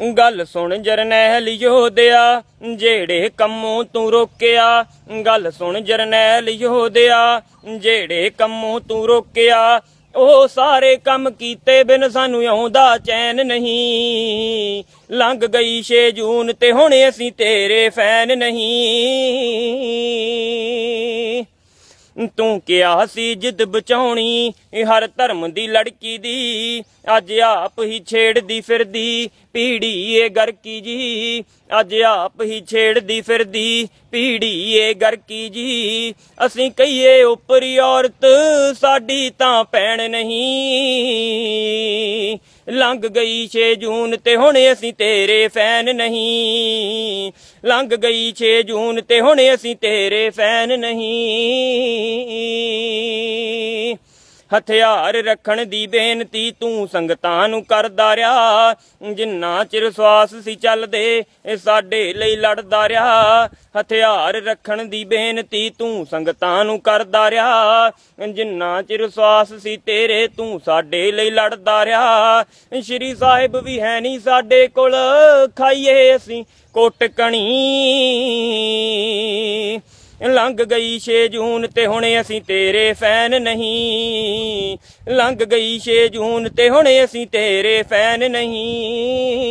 ਗੱਲ ਸੁਣ ਜਰਨੈਲ ਯੋਧਿਆ, ਜਿਹੜੇ ਕੰਮੋਂ ਤੂੰ ਰੋਕਿਆ। ਗੱਲ ਸੁਣ ਜਰਨੈਲ ਯੋਧਿਆ, ਜਿਹੜੇ ਕੰਮੋਂ ਤੂੰ ਰੋਕਿਆ। ਉਹ ਸਾਰੇ ਕੰਮ ਕੀਤੇ ਬਿਨ ਸਾਨੂੰ ਆਉਂਦਾ ਚੈਨ ਨਹੀਂ। ਲੰਘ ਗਈ 6 ਜੂਨ ਤੇ ਹੁਣ ਅਸੀਂ ਤੇਰੇ ਫੈਨ ਨਹੀਂ। ਤੂੰ ਕਿਹਾ ਸੀ ਜਿੱਦ ਬਚਾਉਣੀ ਹਰ ਧਰਮ ਦੀ ਲੜਕੀ ਦੀ। ਅੱਜ ਆਪ ਹੀ ਛੇੜਦੀ ਫਿਰਦੀ, ਪੀੜੀ ਏ ਗਰਕੀ ਜੀ। ਅੱਜ ਆਪ ਹੀ ਛੇੜਦੀ ਫਿਰਦੀ, ਪੀੜੀ ਏ ਗਰਕੀ ਜੀ। ਅਸੀਂ ਕਹੀਏ ਉਪਰੀ ਔਰਤ, ਸਾਡੀ ਤਾਂ ਪੈਣ ਨਹੀਂ। ਲੰਘ ਗਈ 6 ਜੂਨ ਤੇ ਹੁਣ ਅਸੀਂ ਤੇਰੇ ਫੈਨ ਨਹੀਂ। ਲੰਘ ਗਈ 6 ਜੂਨ ਤੇ ਹੁਣ ਅਸੀਂ ਤੇਰੇ ਫੈਨ ਨਹੀਂ। ਹਥਿਆਰ ਰੱਖਣ ਦੀ ਬੇਨਤੀ ਤੂੰ ਸੰਗਤਾਂ ਨੂੰ ਕਰਦਾ ਰਿਹਾ। ਜਿੰਨਾ ਚਿਰ ਸਵਾਸ ਸੀ ਚੱਲਦੇ, ਇਹ ਸਾਡੇ ਲਈ ਲੜਦਾ ਰਿਹਾ। ਹਥਿਆਰ ਰੱਖਣ ਦੀ ਬੇਨਤੀ ਤੂੰ ਸੰਗਤਾਂ ਨੂੰ ਕਰਦਾ ਰਿਹਾ। ਜਿੰਨਾ ਚਿਰ ਸਵਾਸ ਸੀ ਤੇਰੇ, ਤੂੰ ਸਾਡੇ ਲਈ ਲੜਦਾ ਰਿਹਾ। ਸ਼੍ਰੀ ਸਾਹਿਬ ਵੀ ਹੈ ਨਹੀਂ ਸਾਡੇ ਕੋਲ, ਖਾਈਏ ਅਸੀਂ ਕੋਟ ਕਣੀ। ਲੰਘ ਗਈ 6 ਜੂਨ ਤੇ ਹੁਣ ਅਸੀਂ ਤੇਰੇ ਫੈਨ ਨਹੀਂ। ਲੰਘ ਗਈ 6 ਜੂਨ ਤੇ ਹੁਣ ਅਸੀਂ ਤੇਰੇ ਫੈਨ ਨਹੀਂ।